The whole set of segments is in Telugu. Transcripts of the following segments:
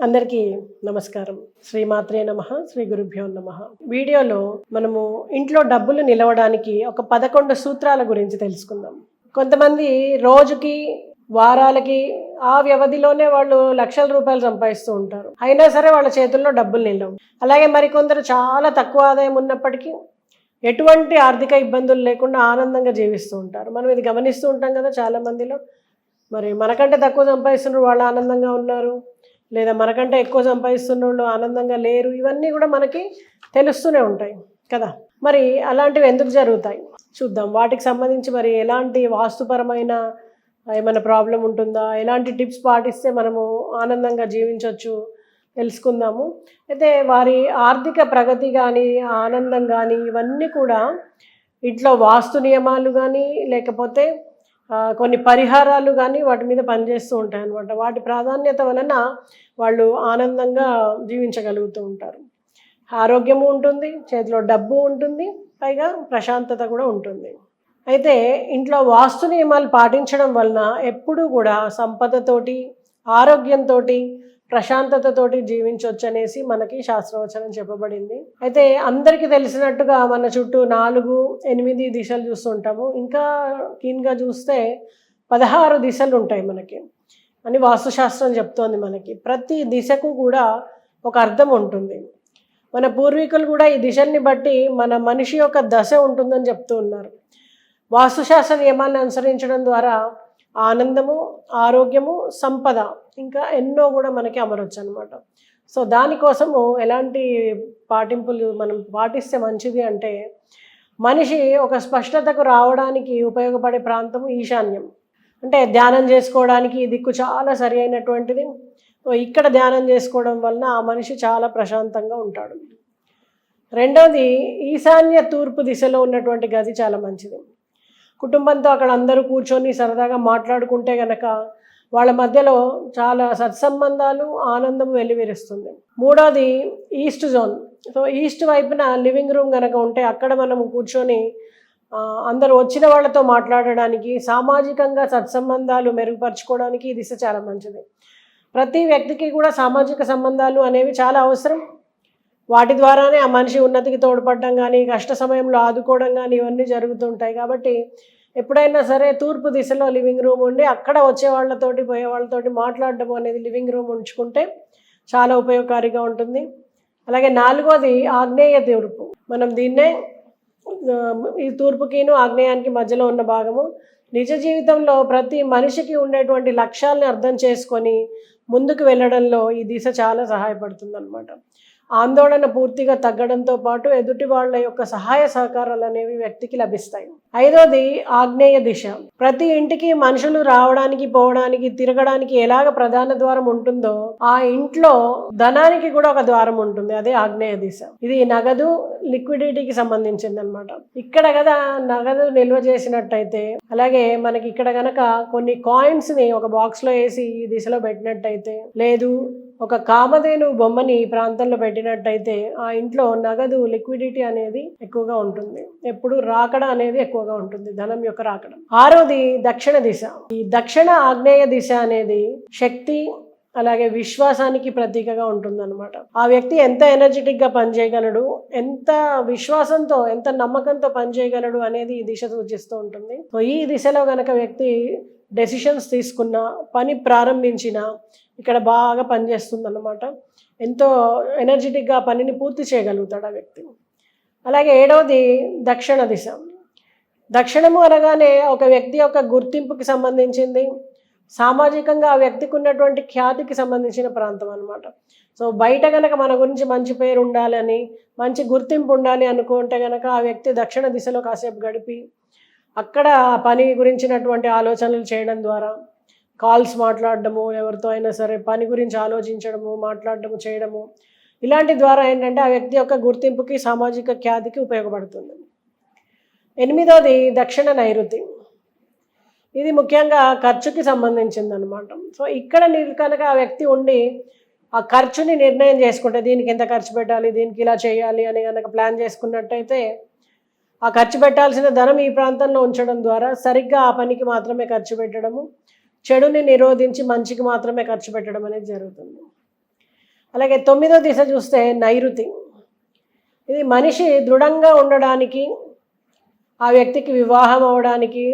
అందరికీ నమస్కారం. శ్రీమాత్రే నమ శ్రీ గురుభ్యో నమ. వీడియోలో మనము ఇంట్లో డబ్బులు నిలవడానికి ఒక పదకొండు సూత్రాల గురించి తెలుసుకుందాం. కొంతమంది రోజుకి వారాలకి ఆ వ్యవధిలోనే వాళ్ళు లక్షల రూపాయలు సంపాదిస్తూ ఉంటారు. అయినా సరే వాళ్ళ చేతుల్లో డబ్బులు నిలవు. అలాగే మరికొందరు చాలా తక్కువ ఆదాయం ఉన్నప్పటికీ ఎటువంటి ఆర్థిక ఇబ్బందులు లేకుండా ఆనందంగా జీవిస్తూ ఉంటారు. మనం ఇది గమనిస్తూ ఉంటాం కదా చాలా మందిలో మరి మనకంటే తక్కువ సంపాదిస్తున్నారు వాళ్ళు ఆనందంగా ఉన్నారు. లేదా మనకంటే ఎక్కువ సంపాదిస్తున్న వాళ్ళు ఆనందంగా లేరు. ఇవన్నీ కూడా మనకి తెలుస్తూనే ఉంటాయి కదా. మరి అలాంటివి ఎందుకు జరుగుతాయి? చూద్దాం. వాటికి సంబంధించి మరి ఎలాంటి వాస్తుపరమైన ఏమైనా ప్రాబ్లం ఉంటుందా? ఎలాంటి టిప్స్ పాటిస్తే మనము ఆనందంగా జీవించవచ్చు తెలుసుకుందాము. అయితే వారి ఆర్థిక ప్రగతి కానీ ఆనందం కానీ ఇవన్నీ కూడా ఇంట్లో వాస్తు నియమాలు కానీ లేకపోతే కొన్ని పరిహారాలు కానీ వాటి మీద పనిచేస్తూ ఉంటాయి అన్నమాట వాటి ప్రాధాన్యత వలన వాళ్ళు ఆనందంగా జీవించగలుగుతూ ఉంటారు. ఆరోగ్యము ఉంటుంది చేతిలో డబ్బు ఉంటుంది పైగా ప్రశాంతత కూడా ఉంటుంది. అయితే ఇంట్లో వాస్తు నియమాలు పాటించడం వలన ఎప్పుడూ కూడా సంపదతోటి ఆరోగ్యంతో ప్రశాంతతతోటి జీవించవచ్చు అనేసి మనకి శాస్త్రవచనం చెప్పబడింది. అయితే అందరికీ తెలిసినట్టుగా మన చుట్టూ నాలుగు ఎనిమిది దిశలు చూస్తుంటాము. ఇంకా కీన్గా చూస్తే పదహారు దిశలు ఉంటాయి మనకి అని వాస్తుశాస్త్రం చెప్తోంది మనకి. ప్రతి దిశకు కూడా ఒక అర్థం ఉంటుంది. మన పూర్వీకులు కూడా ఈ దిశల్ని బట్టి మన మనిషి యొక్క దశ ఉంటుందని చెప్తూ ఉన్నారు. వాస్తుశాస్త్ర నియమాన్ని అనుసరించడం ద్వారా ఆనందము ఆరోగ్యము సంపద ఇంకా ఎన్నో కూడా మనకి అమరొచ్చు అనమాట సో దానికోసము ఎలాంటి పాటింపులు మనం పాటిస్తే మంచిది అంటే మనిషి ఒక స్పష్టతకు రావడానికి ఉపయోగపడే ప్రాంతం ఈశాన్యం. అంటే ధ్యానం చేసుకోవడానికి దిక్కు చాలా సరి అయినటువంటిది. ఇక్కడ ధ్యానం చేసుకోవడం వలన ఆ మనిషి చాలా ప్రశాంతంగా ఉంటాడు. రెండవది ఈశాన్య తూర్పు దిశలో ఉన్నటువంటి గది చాలా మంచిది. కుటుంబంతో అక్కడ అందరూ కూర్చొని సరదాగా మాట్లాడుకుంటే గనక వాళ్ళ మధ్యలో చాలా సత్సంబంధాలు ఆనందం వెల్లివిరుస్తుంది మూడోది ఈస్ట్ జోన్. సో ఈస్ట్ వైపున లివింగ్ రూమ్ కనుక ఉంటే అక్కడ మనం కూర్చొని అందరూ వచ్చిన వాళ్ళతో మాట్లాడడానికి సామాజికంగా సత్సంబంధాలు మెరుగుపరచుకోవడానికి ఈ దిశ చాలా మంచిది. ప్రతి వ్యక్తికి కూడా సామాజిక సంబంధాలు అనేవి చాలా అవసరం. వాటి ద్వారానే ఆ మనిషి ఉన్నతికి తోడ్పడడం కానీ కష్ట సమయంలో ఆదుకోవడం కానీ ఇవన్నీ జరుగుతుంటాయి. కాబట్టి ఎప్పుడైనా సరే తూర్పు దిశలో లివింగ్ రూమ్ ఉండి అక్కడ వచ్చే వాళ్ళతోటి పోయే వాళ్ళతోటి మాట్లాడడం అనేది లివింగ్ రూమ్ ఉంచుకుంటే చాలా ఉపయోగకారిగా ఉంటుంది. అలాగే నాలుగోది ఆగ్నేయ తూర్పు. మనం దీన్నే ఈ తూర్పుకిను ఆగ్నేయానికి మధ్యలో ఉన్న భాగము. నిజ జీవితంలో ప్రతి మనిషికి ఉండేటువంటి లక్ష్యాలను అర్థం చేసుకొని ముందుకు వెళ్ళడంలో ఈ దిశ చాలా సహాయపడుతుంది అనమాట ఆందోళన పూర్తిగా తగ్గడంతో పాటు ఎదుటి వాళ్ళ యొక్క సహాయ సహకారాలు అనేవి వ్యక్తికి లభిస్తాయి. ఐదోది ఆగ్నేయ దిశ. ప్రతి ఇంటికి మనుషులు రావడానికి పోవడానికి తిరగడానికి ఎలాగ ప్రధాన ద్వారం ఉంటుందో ఆ ఇంట్లో ధనానికి కూడా ఒక ద్వారం ఉంటుంది. అదే ఆగ్నేయ దిశ. ఇది నగదు లిక్విడిటీకి సంబంధించింది అనమాట ఇక్కడ కదా నగదు నిల్వ చేసినట్టయితే అలాగే మనకి ఇక్కడ గనక కొన్ని కాయిన్స్ని ఒక బాక్స్లో వేసి ఈ దిశలో పెట్టినట్టయితే లేదు ఒక కామధేను బొమ్మని ఈ ప్రాంతంలో పెట్టినట్టయితే ఆ ఇంట్లో నగదు లిక్విడిటీ అనేది ఎక్కువగా ఉంటుంది. ఎప్పుడు రాకడ అనేది ఎక్కువగా ఉంటుంది. ధనం యొక్క రాకడ. ఆరోది దక్షిణ దిశ. ఈ దక్షిణ ఆగ్నేయ దిశ అనేది శక్తి అలాగే విశ్వాసానికి ప్రతీకగా ఉంటుందన్నమాట. ఆ వ్యక్తి ఎంత ఎనర్జెటిక్గా పనిచేయగలడు ఎంత విశ్వాసంతో ఎంత నమ్మకంతో పనిచేయగలడు అనేది ఈ దిశ సూచిస్తూ ఉంటుంది. సో ఈ దిశలో గనక వ్యక్తి డెసిషన్స్ తీసుకున్న పని ప్రారంభించిన ఇక్కడ బాగా పనిచేస్తుంది అన్నమాట ఎంతో ఎనర్జెటిక్గా పనిని పూర్తి చేయగలుగుతాడు ఆ వ్యక్తి. అలాగే ఏడవది దక్షిణ దిశ. దక్షిణము అనగానే ఒక వ్యక్తి యొక్క గుర్తింపుకి సంబంధించింది. సామాజికంగా ఆ వ్యక్తికి ఉన్నటువంటి ఖ్యాతికి సంబంధించిన ప్రాంతం అనమాట సో బయట కనుక మన గురించి మంచి పేరు ఉండాలని మంచి గుర్తింపు ఉండాలి అనుకుంటే కనుక ఆ వ్యక్తి దక్షిణ దిశలో కాసేపు గడిపి అక్కడ పని గురించినటువంటి ఆలోచనలు చేయడం ద్వారా కాల్స్ మాట్లాడడము ఎవరితో అయినా సరే పని గురించి ఆలోచించడము మాట్లాడడము చేయడము ఇలాంటి ద్వారా ఏంటంటే ఆ వ్యక్తి యొక్క గుర్తింపుకి సామాజిక ఖ్యాతికి ఉపయోగపడుతుంది. ఎనిమిదవది దక్షిణ నైరుతి. ఇది ముఖ్యంగా ఖర్చుకి సంబంధించింది అనమాట సో ఇక్కడ నీరు కనుక ఆ వ్యక్తి ఉండి ఆ ఖర్చుని నిర్ణయం చేసుకుంటే దీనికి ఎంత ఖర్చు పెట్టాలి దీనికి ఇలా చేయాలి అని కనుక ప్లాన్ చేసుకున్నట్టయితే ఆ ఖర్చు పెట్టాల్సిన ధనం ఈ ప్రాంతంలో ఉంచడం ద్వారా సరిగ్గా ఆ పనికి మాత్రమే ఖర్చు పెట్టడము చెడుని నిరోధించి మంచికి మాత్రమే ఖర్చు పెట్టడం అనేది జరుగుతుంది. అలాగే తొమ్మిదో దిశ చూస్తే నైరుతి. ఇది మనిషి దృఢంగా ఉండడానికి ఆ వ్యక్తికి వివాహం అవడానికి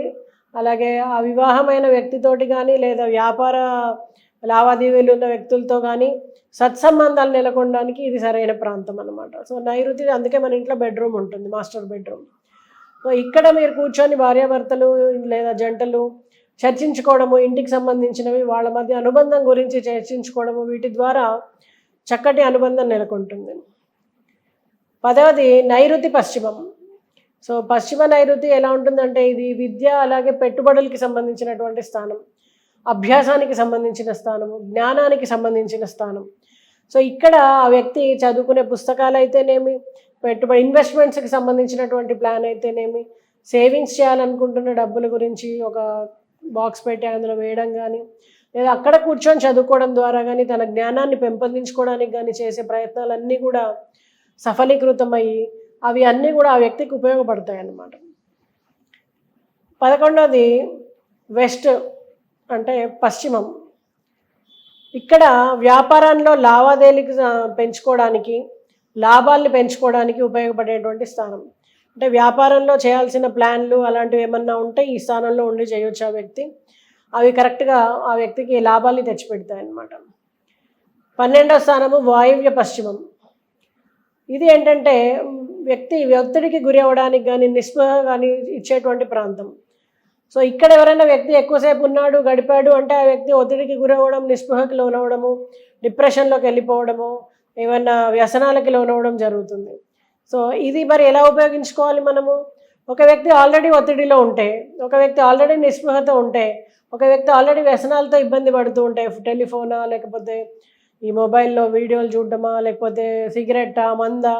అలాగే ఆ వివాహమైన వ్యక్తితోటి కానీ లేదా వ్యాపార లావాదేవీలు ఉన్న వ్యక్తులతో కానీ సత్సంబంధాలు నెలకొనడానికి ఇది సరైన ప్రాంతం అనమాట సో నైరుతి అందుకే మన ఇంట్లో బెడ్రూమ్ ఉంటుంది మాస్టర్ బెడ్రూమ్. సో ఇక్కడ మీరు కూర్చొని భార్యాభర్తలు లేదా జంటలు చర్చించుకోవడము ఇంటికి సంబంధించినవి వాళ్ళ మధ్య అనుబంధం గురించి చర్చించుకోవడము వీటి ద్వారా చక్కటి అనుబంధం నెలకొంటుంది. పదవది నైరుతి పశ్చిమం. సో పశ్చిమ నైరుతి ఎలా ఉంటుందంటే ఇది విద్య అలాగే పెట్టుబడులకి సంబంధించినటువంటి స్థానం. అభ్యాసానికి సంబంధించిన స్థానము జ్ఞానానికి సంబంధించిన స్థానం. సో ఇక్కడ ఆ వ్యక్తి చదువుకునే పుస్తకాలు అయితేనేమి పెట్టుబడి ఇన్వెస్ట్మెంట్స్కి సంబంధించినటువంటి ప్లాన్ అయితేనేమి సేవింగ్స్ చేయాలనుకుంటున్న డబ్బుల గురించి ఒక బాక్స్ పెట్టి అందులో వేయడం కానీ లేదా అక్కడ కూర్చొని చదువుకోవడం ద్వారా కానీ తన జ్ఞానాన్ని పెంపొందించుకోవడానికి కానీ చేసే ప్రయత్నాలన్నీ కూడా సఫలీకృతమయ్యి అవి అన్నీ కూడా ఆ వ్యక్తికి ఉపయోగపడతాయి అన్నమాట పదకొండవది వెస్ట్ అంటే పశ్చిమం. ఇక్కడ వ్యాపారంలో లావాదేవీలు పెంచుకోవడానికి లాభాల్ని పెంచుకోవడానికి ఉపయోగపడేటువంటి స్థానం. అంటే వ్యాపారంలో చేయాల్సిన ప్లాన్లు అలాంటివి ఏమన్నా ఉంటే ఈ స్థానంలో ఉండి చేయొచ్చు ఆ వ్యక్తి. అవి కరెక్ట్గా ఆ వ్యక్తికి లాభాల్ని తెచ్చిపెడతాయి అన్నమాట పన్నెండవ స్థానము వాయువ్య పశ్చిమం. ఇది ఏంటంటే వ్యక్తి ఒత్తిడికి గురి అవ్వడానికి కానీ నిస్పృహ కానీ ఇచ్చేటువంటి ప్రాంతం. సో ఇక్కడ ఎవరైనా వ్యక్తి ఎక్కువసేపు ఉన్నాడు గడిపాడు అంటే ఆ వ్యక్తి ఒత్తిడికి గురవ్వడం నిస్పృహకి లోనవడము డిప్రెషన్లోకి వెళ్ళిపోవడము ఏమన్నా వ్యసనాలకి లోనవడం జరుగుతుంది. సో ఇది మరి ఎలా ఉపయోగించుకోవాలి మనము? ఒక వ్యక్తి ఆల్రెడీ ఒత్తిడిలో ఉంటే ఒక వ్యక్తి ఆల్రెడీ నిస్పృహత ఉంటే ఒక వ్యక్తి ఆల్రెడీ వ్యసనాలతో ఇబ్బంది పడుతూ ఉంటే టెలిఫోనా లేకపోతే ఈ మొబైల్లో వీడియోలు చూడటమా లేకపోతే సిగరెట్టా మందా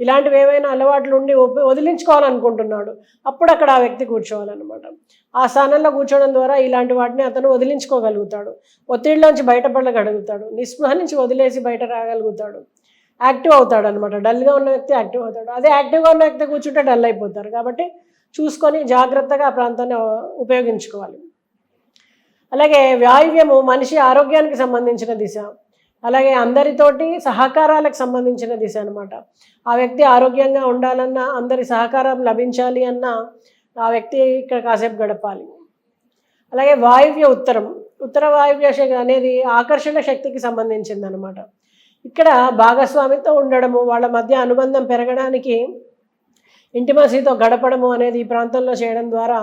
ఇలాంటివి ఏవైనా అలవాట్లు ఉండి వదిలించుకోవాలనుకుంటున్నాడు అప్పుడు అక్కడ ఆ వ్యక్తి కూర్చోవాలన్నమాట. ఆ స్థానంలో కూర్చోవడం ద్వారా ఇలాంటి వాటిని అతను వదిలించుకోగలుగుతాడు. ఒత్తిడిలోంచి బయటపడగలుగుతాడు. నిస్పృహ నుంచి వదిలేసి బయట రాగలుగుతాడు. యాక్టివ్ అవుతాడు అనమాట డల్గా ఉన్న వ్యక్తి యాక్టివ్ అవుతాడు. అదే యాక్టివ్గా ఉన్న వ్యక్తి కూర్చుంటే డల్ అయిపోతారు. కాబట్టి చూసుకొని జాగ్రత్తగా ఆ ప్రాంతాన్ని ఉపయోగించుకోవాలి. అలాగే వాయువ్యము మనిషి ఆరోగ్యానికి సంబంధించిన దిశ. అలాగే అందరితోటి సహకారాలకు సంబంధించిన దిశ అనమాట ఆ వ్యక్తి ఆరోగ్యంగా ఉండాలన్నా అందరి సహకారం లభించాలి అన్నా ఆ వ్యక్తి ఇక్కడ కాసేపు గడపాలి. అలాగే వాయువ్య ఉత్తరం. ఉత్తర వాయువ్య శక్తి అనేది ఆకర్షణ శక్తికి సంబంధించింది అనమాట ఇక్కడ భాగస్వామితో ఉండడము వాళ్ళ మధ్య అనుబంధం పెరగడానికి ఇంటిమసీతో గడపడము అనేది ఈ ప్రాంతంలో చేయడం ద్వారా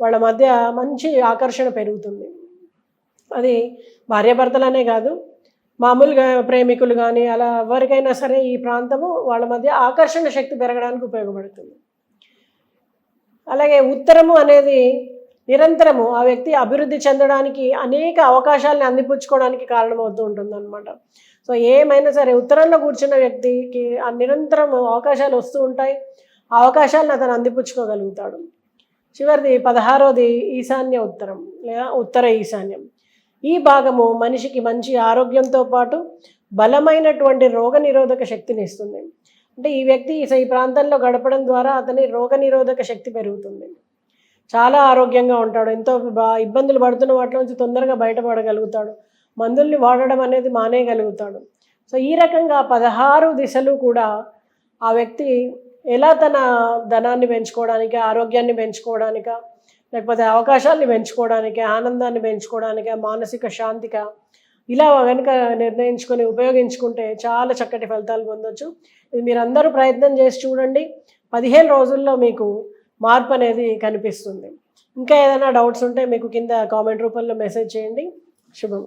వాళ్ళ మధ్య మంచి ఆకర్షణ పెరుగుతుంది. అది భార్యాభర్తలనే కాదు మామూలుగా ప్రేమికులు కానీ అలా ఎవరికైనా సరే ఈ ప్రాంతము వాళ్ళ మధ్య ఆకర్షణ శక్తి పెరగడానికి ఉపయోగపడుతుంది. అలాగే ఉత్తరము అనేది నిరంతరము ఆ వ్యక్తి అభివృద్ధి చెందడానికి అనేక అవకాశాలను అందిపుచ్చుకోవడానికి కారణమవుతూ ఉంటుంది అనమాట సో ఏమైనా సరే ఉత్తరంలో కూర్చున్న వ్యక్తికి ఆ నిరంతరం అవకాశాలు వస్తూ ఉంటాయి. ఆ అవకాశాలను అతను అందిపుచ్చుకోగలుగుతాడు. చివరిది పదహారోది ఈశాన్య ఉత్తరం లేదా ఉత్తర ఈశాన్యం. ఈ భాగము మనిషికి మంచి ఆరోగ్యంతో పాటు బలమైనటువంటి రోగ నిరోధక శక్తిని ఇస్తుంది. అంటే ఈ వ్యక్తి ఈ ప్రాంతంలో గడపడం ద్వారా అతని రోగ నిరోధక శక్తి పెరుగుతుంది. చాలా ఆరోగ్యంగా ఉంటాడు. ఎంతో బా ఇబ్బందులు పడుతున్న వాటి నుంచి తొందరగా బయటపడగలుగుతాడు. మందుల్ని వాడడం అనేది మానేయగలుగుతాడు. సో ఈ రకంగా పదహారు దిశలు కూడా ఆ వ్యక్తి ఎలా తన ధనాన్ని పెంచుకోవడానికి ఆరోగ్యాన్ని పెంచుకోవడానిక లేకపోతే అవకాశాన్ని పెంచుకోవడానికి ఆనందాన్ని పెంచుకోవడానికి మానసిక శాంతిక ఇలా కనుక నిర్ణయించుకొని ఉపయోగించుకుంటే చాలా చక్కటి ఫలితాలు పొందొచ్చు. ఇది మీరందరూ ప్రయత్నం చేసి చూడండి. పదిహేను రోజుల్లో మీకు మార్పు అనేది కనిపిస్తుంది. ఇంకా ఏదైనా డౌట్స్ ఉంటే మీకు కింద కామెంట్ రూపంలో మెసేజ్ చేయండి. శుభం.